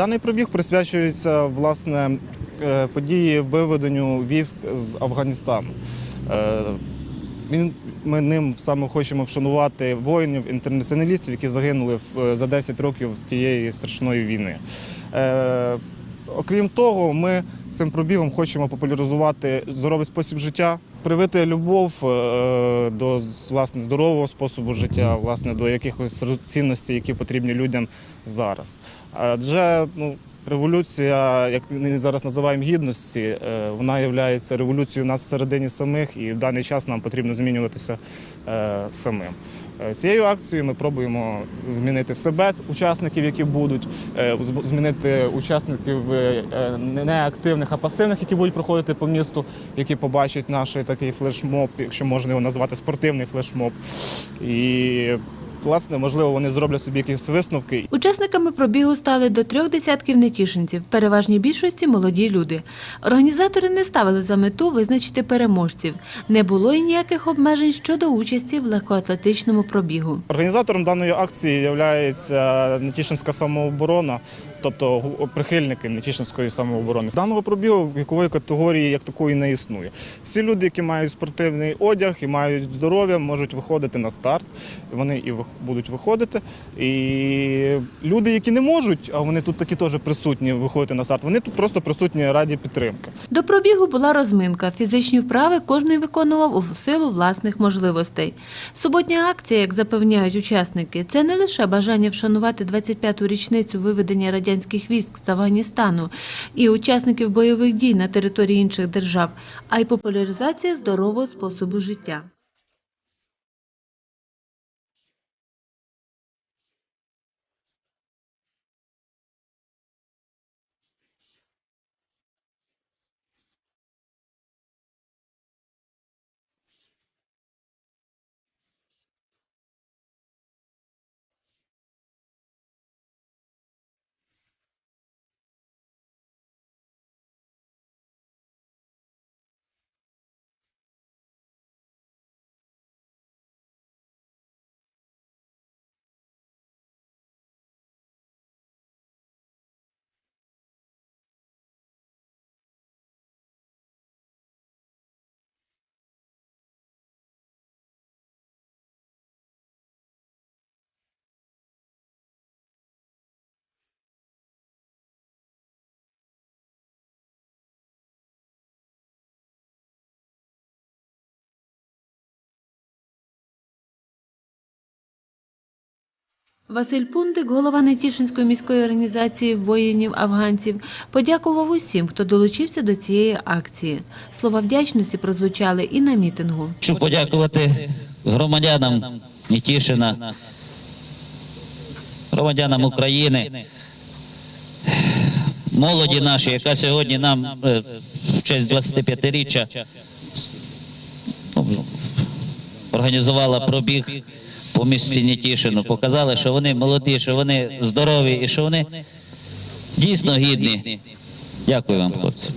Даний пробіг присвячується власне е, події виведенню військ з Афганістану. Е, ми ним саме хочемо вшанувати воїнів, інтернаціоналістів, які загинули е, за 10 років тієї страшної війни. Окрім того, ми цим пробігом хочемо популяризувати здоровий спосіб життя, привити любов е, до власне здорового способу життя, власне, до якихось цінностей, які потрібні людям зараз. Адже ну, революція, як ми зараз називаємо гідності, е, вона є революцією нас всередині самих, і в даний час нам потрібно змінюватися е, самим. Е, Цією акцією ми пробуємо змінити себе, учасників, які будуть, е, змінити учасників е, не активних, а пасивних, які будуть проходити по місту, які побачать наш такий флешмоб, якщо можна його назвати спортивний флешмоб. І власне, можливо, вони зроблять собі якісь висновки Учасниками пробігу стали до трьох десятків нетішинців, в переважній більшості молоді люди. Організатори не ставили за мету визначити переможців. Не було і ніяких обмежень щодо участі в легкоатлетичному пробігу. Організатором даної акції є Нетішинська самооборона, тобто прихильники Нетішинської самооборони. Даного пробігу вікової категорії як такої не існує. Всі люди, які мають спортивний одяг і мають здоров'я, можуть виходити на старт. Вони і вих- будуть виходити. І люди, які не можуть, а вони тут такі теж присутні виходити на старт, вони тут просто присутні раді підтримки. До пробігу була розминка. Фізичні вправи кожен виконував у силу власних можливостей. Суботня акція, як запевняють учасники, це не лише бажання вшанувати 25-ту річницю виведення радянських військ з Афганістану і учасників бойових дій на території інших держав, а й популяризація здорового способу життя. Василь Пундик, голова Нетішинської міської організації воїнів-афганців, подякував усім, хто долучився до цієї акції. Слова вдячності прозвучали і на мітингу. Хочу подякувати громадянам Нітішина, громадянам України, молоді нашій, яка сьогодні нам е, в честь 25-річчя ну, організувала пробіг по місті Нітішину. Показали, що вони молоді, що вони здорові і що вони дійсно гідні. Дякую вам, хлопці.